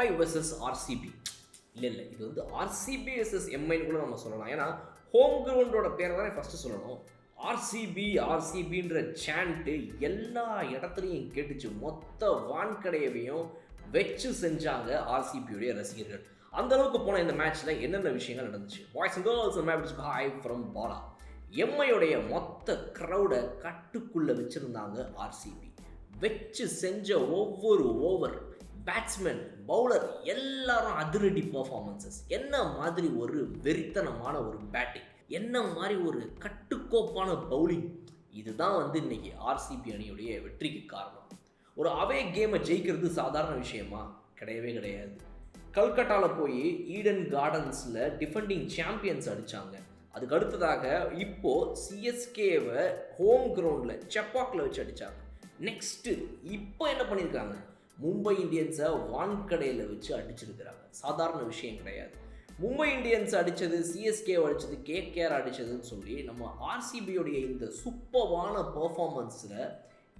Mi versus RCB இல்லை இல்லை இது வந்து ஆர்சிபி வெர்சஸ் எம்ஐன்னு கூட நம்ம சொல்லலாம். ஏன்னா ஹோம் கிரவுண்டோட பேரை தானே ஃபஸ்ட்டு சொல்லணும். ஆர்சிபி ஆர்சிபின்ற சாண்ட்டு எல்லா இடத்துலையும் கேட்டுச்சு. மொத்த வான்கடையவையும் வச்சு செஞ்சாங்க ஆர்சிபியுடைய ரசிகர்கள். அந்த அளவுக்கு போன இந்த மேட்ச்சில் என்னென்ன விஷயங்கள் நடந்துச்சு? Boys and girls match hi from Bala எம்ஐயுடைய மொத்த க்ரௌடை கட்டுக்குள்ளே வச்சுருந்தாங்க ஆர்சிபி வச்சு செஞ்ச ஒவ்வொரு ஓவர் பேட்ஸ்மேன் பவுலர் எல்லாரும் அதிரடி பர்ஃபார்மன்சஸ் என்ன மாதிரி ஒரு வெறித்தனமான ஒரு பேட்டிங் என்ன மாதிரி ஒரு கட்டுக்கோப்பான பவுலிங் இதுதான் வந்து இன்னைக்கு ஆர்சிபி அணியுடைய வெற்றிக்கு காரணம். ஒரு அவே கேமை ஜெயிக்கிறது சாதாரண விஷயமா? கிடையவே கிடையாது. கல்கட்டாவில் போய் ஈடன் கார்டன்ஸில் டிஃபெண்டிங் சாம்பியன்ஸ் அடித்தாங்க அதுக்கு அடுத்ததாக இப்போ சிஎஸ்கேவை ஹோம் கிரவுண்டில் செப்பாக்கில் வச்சு அடித்தாங்க நெக்ஸ்ட்டு இப்போ என்ன பண்ணியிருக்காங்க? மும்பை இந்தியன்ஸை வான்கடையில் வச்சு அடிச்சிருக்கிறாங்க. சாதாரண விஷயம் கிடையாது. மும்பை இந்தியன்ஸ் அடித்தது சிஎஸ்கே அடித்தது கேகேஆர் அடித்ததுன்னு சொல்லி நம்ம ஆர்சிபியோடைய இந்த சூப்பர்வான பர்ஃபார்மன்ஸில்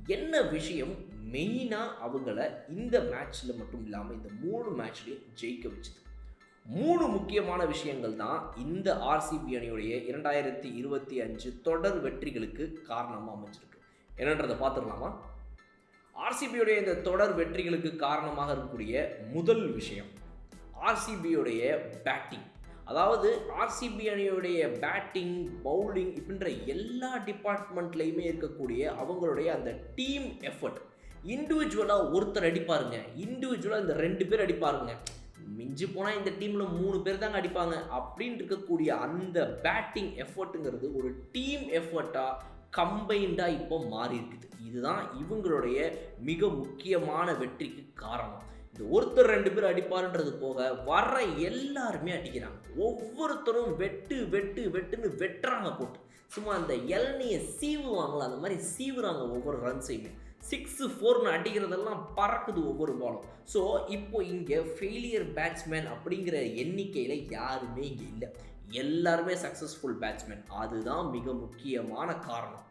என்ன விஷயம் மெயினாக அவங்கள இந்த மேட்ச்சில் மட்டும் இல்லாமல் இந்த மூணு மேட்ச்லையும் ஜெயிக்க வச்சுது. மூணு முக்கியமான விஷயங்கள் தான் இந்த ஆர்சிபி அணியுடைய இரண்டாயிரத்தி இருபத்தி அஞ்சு தொடர் வெற்றிகளுக்கு காரணமாக அமைஞ்சிருக்கு. என்னன்றதை பார்த்துடலாமா? ஆர்சிபியுடைய இந்த தொடர் வெற்றிகளுக்கு காரணமாக இருக்கக்கூடிய முதல் விஷயம் ஆர்சிபியுடைய பேட்டிங் அதாவது ஆர்சிபி அணியுடைய பேட்டிங் பவுலிங் இப்படின்ற எல்லா டிபார்ட்மெண்ட்லேயுமே இருக்கக்கூடிய அவங்களுடைய அந்த டீம் எஃபர்ட் இண்டிவிஜுவலாக ஒருத்தர் அடிப்பாருங்க. இண்டிவிஜுவலாக இந்த ரெண்டு பேர் அடிப்பாருங்க. மிஞ்சி போனால் இந்த டீமில் மூணு பேர் தாங்க அடிப்பாங்க. அப்படின்னு இருக்கக்கூடிய அந்த பேட்டிங் எஃபர்ட்டுங்கிறது ஒரு டீம் எஃபர்ட்டாக கம்பைண்டாக இப்போ மாறி இருக்குது. இதுதான் இவங்களுடைய மிக முக்கியமான வெற்றிக்கு காரணம். இந்த ஒருத்தர் ரெண்டு பேர் அடிப்பாருன்றது போக வர்ற எல்லாருமே அடிக்கிறாங்க. ஒவ்வொருத்தரும் வெட்டு வெட்டு வெட்டுன்னு வெட்டுறாங்க போட்டு. சும்மா அந்த இளநியை சீவுவாங்களா? அந்த மாதிரி சீவுறாங்க ஒவ்வொரு ரன்ஸையுமே சிக்ஸு ஃபோர்னு அடிக்கிறதெல்லாம் பறக்குது ஒவ்வொரு பாலும் ஸோ இப்போ இங்கே ஃபெயிலியர் பேட்ஸ்மேன் அப்படிங்கிற எண்ணிக்கையில் யாருமே இங்கே இல்லை. எல்லாருமே சக்ஸஸ்ஃபுல் பேட்ஸ்மேன் அதுதான் மிக முக்கியமான காரணம்.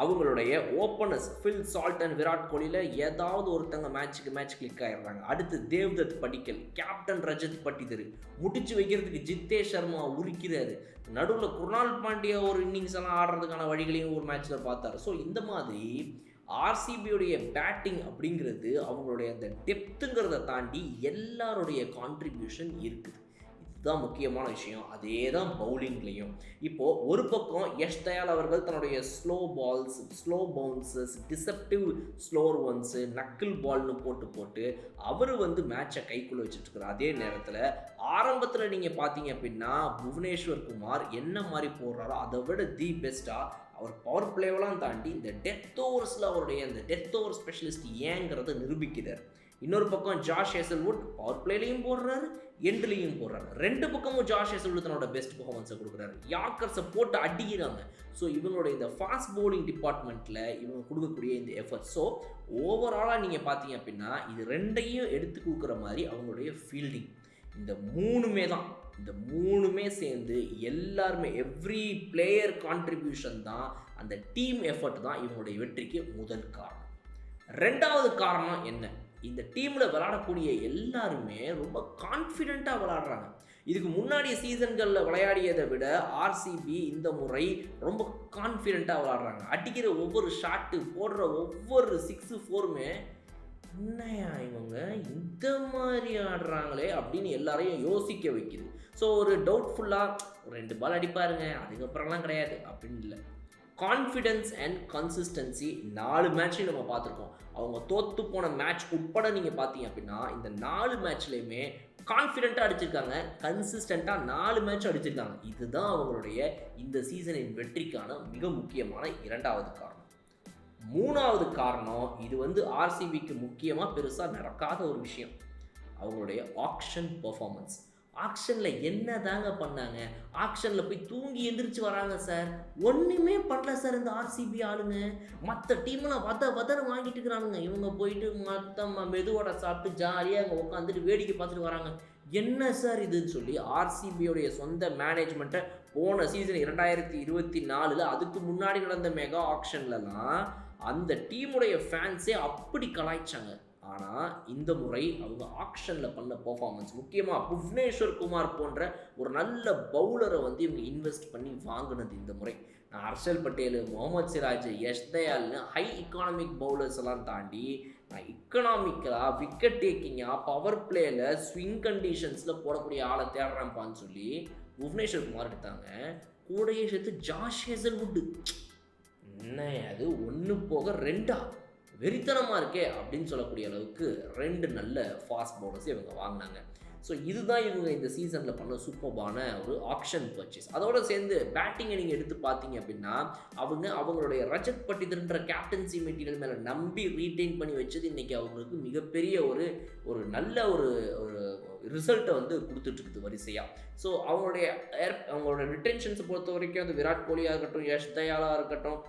அவங்களுடைய openers Phil Salt and Virat கோலியில் ஏதாவது ஒருத்தங்க மேட்ச்சுக்கு மேட்ச் கிளிக் ஆகிடுறாங்க அடுத்து தேவ்தத் படிக்கல் கேப்டன் ரஜத் பட்டிதர். முடிச்சு வைக்கிறதுக்கு ஜித்தேஷ் சர்மா உரிக்கிறாரு. நடுவில் குருணால் பாண்டியா ஒரு இன்னிங்ஸ் எல்லாம் ஆடுறதுக்கான வழிகளையும் ஒரு மேட்ச்சில் பார்த்தாரு. ஸோ இந்த மாதிரி ஆர்சிபியுடைய பேட்டிங் அப்படிங்கிறது அவங்களுடைய அந்த டெப்த்துங்கிறத தாண்டி எல்லாருடைய கான்ட்ரிபியூஷன் இருக்குது. இதுதான் முக்கியமான விஷயம். அதே தான் பவுலிங்லேயும் இப்போது ஒரு பக்கம் யஷ் தயால் அவர்கள் தன்னுடைய slow balls slow bouncers deceptive slower ones knuckle பால்னு போட்டு போட்டு அவர் வந்து மேட்சை கைக்குள்ளே வச்சுட்ருக்காரு அதே நேரத்தில் ஆரம்பத்தில் நீங்கள் பார்த்தீங்க அப்படின்னா புவனேஸ்வர் குமார் என்ன மாதிரி போடுறாரோ அதை விட தி பெஸ்ட்டாக அவர் பவர் பிளேவெல்லாம் தாண்டி இந்த டெத் ஓவர்ஸில் அவருடைய அந்த டெத் ஓவர் ஸ்பெஷலிஸ்ட் ஏங்கிறத நிரூபிக்கிறார். இன்னொரு பக்கம் ஜாஷ் ஹேசல்வுட் பவர் பிளேலையும் போடுறாரு எண்ட்லேயும் போடுறாரு. ரெண்டு பக்கமும் ஜாஷ் ஹேசல்வுட் தன்னோட பெஸ்ட் பர்ஃபார்மன்ஸை கொடுக்குறாரு. யாக்கர்ஸை போட்டு அடிக்கிறாங்க. ஸோ இவங்களோட இந்த ஃபாஸ்ட் போலிங் டிபார்ட்மெண்ட்டில் இவங்க கொடுக்கக்கூடிய இந்த எஃபர்ட் ஸோ ஓவராலாக நீங்கள் பார்த்தீங்க அப்படின்னா இது ரெண்டையும் எடுத்து கொடுக்குற மாதிரி அவங்களுடைய ஃபீல்டிங் இந்த மூணுமே தான். இந்த மூணுமே சேர்ந்து எல்லாருமே எவ்ரி பிளேயர் கான்ட்ரிபியூஷன் தான் அந்த டீம் எஃபர்ட் தான் இவங்களுடைய வெற்றிக்கு முதல் காரணம். ரெண்டாவது காரணம் என்ன? இந்த டீமில் விளையாடக்கூடிய எல்லாருமே ரொம்ப கான்ஃபிடெண்ட்டாக விளையாடுறாங்க. இதுக்கு முன்னாடி சீசன்களில் விளையாடியதை விட ஆர்சிபி இந்த முறை ரொம்ப கான்ஃபிடெண்ட்டாக விளாட்றாங்க அடிக்கிற ஒவ்வொரு ஷாட்டு போடுற ஒவ்வொரு சிக்ஸு ஃபோருமே என்னையா இவங்க? இந்த மாதிரி ஆடுறாங்களே அப்படின்னு எல்லாரையும் யோசிக்க வைக்குது. ஸோ ஒரு டவுட்ஃபுல்லாக ஒரு ரெண்டு பால் அடிப்பாருங்க அதுக்கப்புறம்லாம் கிடையாது அப்படின்னு இல்லை. கான்ஃபிடென்ஸ் அண்ட் கன்சிஸ்டன்சி நாலு மேட்ச்லையும் நம்ம பார்த்துருக்கோம். அவங்க தோற்று போன மேட்ச் உட்பட நீங்கள் பார்த்தீங்க அப்படின்னா இந்த நாலு மேட்ச்லேயுமே கான்ஃபிடென்ட்டாக அடிச்சிருக்காங்க. கன்சிஸ்டண்ட்டாக நாலு மேட்ச் அடிச்சிருக்காங்க. இதுதான் அவங்களுடைய இந்த சீசனின் வெற்றிக்கான மிக முக்கியமான இரண்டாவது காரணம். மூணாவது காரணம் இது வந்து ஆர்சிபிக்கு முக்கியமாக பெருசாக நடக்காத ஒரு விஷயம். அவங்களுடைய ஆக்ஷன் பர்ஃபார்மன்ஸ் ஆக்ஷனில் என்ன தாங்க பண்ணாங்க? ஆக்ஷனில் போய் தூங்கி எந்திரிச்சு வராங்க சார் ஒன்றுமே பண்ணல சார் இந்த ஆர்சிபி ஆளுங்க. மற்ற டீம்லாம் வத வதன்னு வாங்கிட்டு இருக்கிறானுங்க. இவங்க போயிட்டு மற்ற மெதுவோட சாப்பிட்டு ஜாலியாக அங்கே உட்காந்துட்டு வேடிக்கை பார்த்துட்டு வராங்க. என்ன சார் இதுன்னு சொல்லி ஆர்சிபியோடைய சொந்த மேனேஜ்மெண்ட்டை போன சீசன் இரண்டாயிரத்தி இருபத்தி நாலில் அதுக்கு முன்னாடி நடந்த மெகா ஆக்ஷன்லலாம் அந்த டீமுடைய ஃபேன்ஸே அப்படி கலாய்ச்சாங்க. ஆனால் இந்த முறை அவங்க ஆக்ஷனில் பண்ண பர்ஃபார்மன்ஸ் முக்கியமாக புவனேஸ்வர் குமார் போன்ற ஒரு நல்ல பவுலரை வந்து இவங்க இன்வெஸ்ட் பண்ணி வாங்கினது இந்த முறை. நான் ஹர்ஷல் பட்டேல் முகமது சிராஜ் யஷ் தயால்னு ஹை இக்கானமிக் பவுலர்ஸ் எல்லாம் தாண்டி நான் இக்கனாமிக்கலாக விக்கெட் டேக்கிங்காக பவர் பிளேயில் ஸ்விங் கண்டிஷன்ஸில் போடக்கூடிய ஆளை தேடுறேன்ப்பான்னு சொல்லி புவனேஸ்வர் குமார் எடுத்தாங்க. கூடையே சேர்த்து ஜாஷ் ஹேசல்வுட்டு என்ன அது? ஒன்று போக ரெண்டா? வெறித்தனமாக இருக்கே அப்படின்னு சொல்லக்கூடிய அளவுக்கு ரெண்டு நல்ல ஃபாஸ்ட் பவுலர்ஸ் இவங்க வாங்கினாங்க. ஸோ இதுதான் இவங்க இந்த சீசனில் பண்ண சூப்பர்பான ஒரு ஆக்ஷன் பர்ச்சேஸ் அதோடு சேர்ந்து பேட்டிங்கை நீங்கள் எடுத்து பார்த்தீங்க அப்படின்னா அவங்க அவங்களுடைய ரஜத் பட்டிதர்ன்ற கேப்டன்சி மெட்டீரியல் மேலே நம்பி ரீட்டைன் பண்ணி வச்சது இன்றைக்கி அவங்களுக்கு மிகப்பெரிய ஒரு ஒரு நல்ல ஒரு ஒரு ரிசல்ட்டை வந்து கொடுத்துட்ருக்குது வரிசையாக ஸோ அவங்களுடைய ஏர் அவங்களோட ரிட்டென்ஷன்ஸை பொறுத்த வரைக்கும் அது விராட் கோலியாக இருக்கட்டும் யஷ் தயாலாக இருக்கட்டும்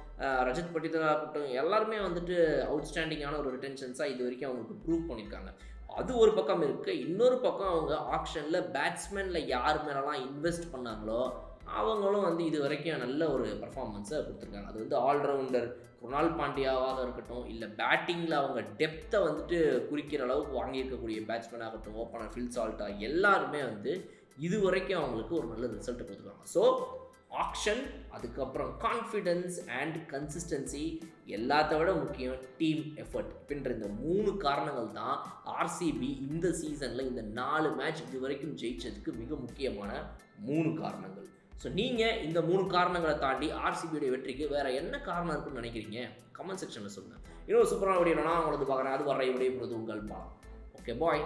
ரஜத் பட்டிதராக இருக்கட்டும் எல்லாருமே வந்துட்டு அவுட்ஸ்டாண்டிங்கான ஒரு ரிட்டென்ஷன்ஸாக இது வரைக்கும் அவங்களுக்கு ப்ரூவ் பண்ணியிருக்காங்க அது ஒரு பக்கம் இருக்குது இன்னொரு பக்கம் அவங்க ஆப்ஷனில் பேட்ஸ்மேனில் யார் மேலெலாம் இன்வெஸ்ட் பண்ணாங்களோ அவங்களும் வந்து இது வரைக்கும் நல்ல ஒரு பர்ஃபார்மன்ஸை கொடுத்துருக்காங்க. அது வந்து ஆல்ரவுண்டர் குணால் பாண்டியாவாக இருக்கட்டும் இல்லை பேட்டிங்கில் அவங்க டெப்த்தை வந்துட்டு குறிக்கிற அளவுக்கு வாங்கியிருக்கக்கூடிய பேட்ஸ்மேன் ஆகட்டும் ஓப்பனர் ஃபில் சால்ட்டாக எல்லாருமே வந்து இது வரைக்கும் அவங்களுக்கு ஒரு நல்ல ரிசல்ட் கொடுத்துருக்காங்க. ஸோ ஆக்ஷன் அதுக்கப்புறம் கான்ஃபிடென்ஸ் அண்ட் கன்சிஸ்டன்சி எல்லாத்த விட முக்கியம் டீம் எஃபர்ட் அப்படின்ற இந்த மூணு காரணங்கள் தான் ஆர்சிபி இந்த சீசனில் இந்த நாலு மேட்ச் இது வரைக்கும் ஜெயிச்சதுக்கு மிக முக்கியமான மூணு காரணங்கள். ஸோ நீங்கள் இந்த மூணு காரணங்களை தாண்டி ஆர்சிபியுடைய வெற்றிக்கு வேறு என்ன காரணம் இருக்குன்னு நினைக்கிறீங்க? கமெண்ட் செக்ஷனில் சொல்லுங்கள் இன்னொரு சூப்பரான வீடியோ நான் உங்களது பார்க்குறேன். அது வர வீடியோ உங்கள் பாலம் ஓகே பாய்